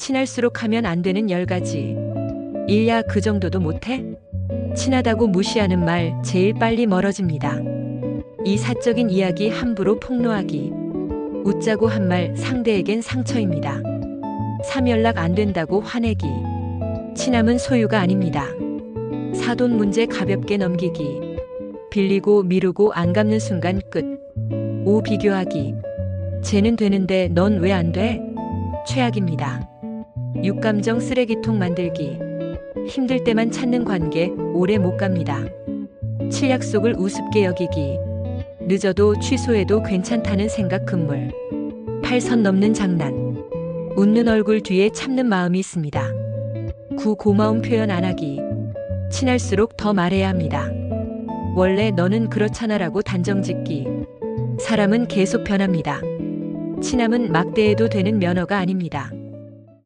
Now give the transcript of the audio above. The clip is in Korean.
친할수록 하면 안 되는 열 가지. 일야 그 정도도 못해? 친하다고 무시하는 말 제일 빨리 멀어집니다. 이 사적인 이야기 함부로 폭로하기. 웃자고 한 말 상대에겐 상처입니다. 삼연락 안 된다고 화내기. 친함은 소유가 아닙니다. 사돈 문제 가볍게 넘기기. 빌리고 미루고 안 갚는 순간 끝. 오 비교하기. 쟤는 되는데 넌 왜 안 돼? 최악입니다. 육감정 쓰레기통 만들기. 힘들 때만 찾는 관계 오래 못 갑니다. 칠 약속을 우습게 여기기. 늦어도 취소해도 괜찮다는 생각 금물. 팔선 넘는 장난. 웃는 얼굴 뒤에 참는 마음이 있습니다. 구 고마움 표현 안 하기. 친할수록 더 말해야 합니다. 원래 너는 그렇잖아라고 단정 짓기. 사람은 계속 변합니다. 친함은 막대해도 되는 면허가 아닙니다.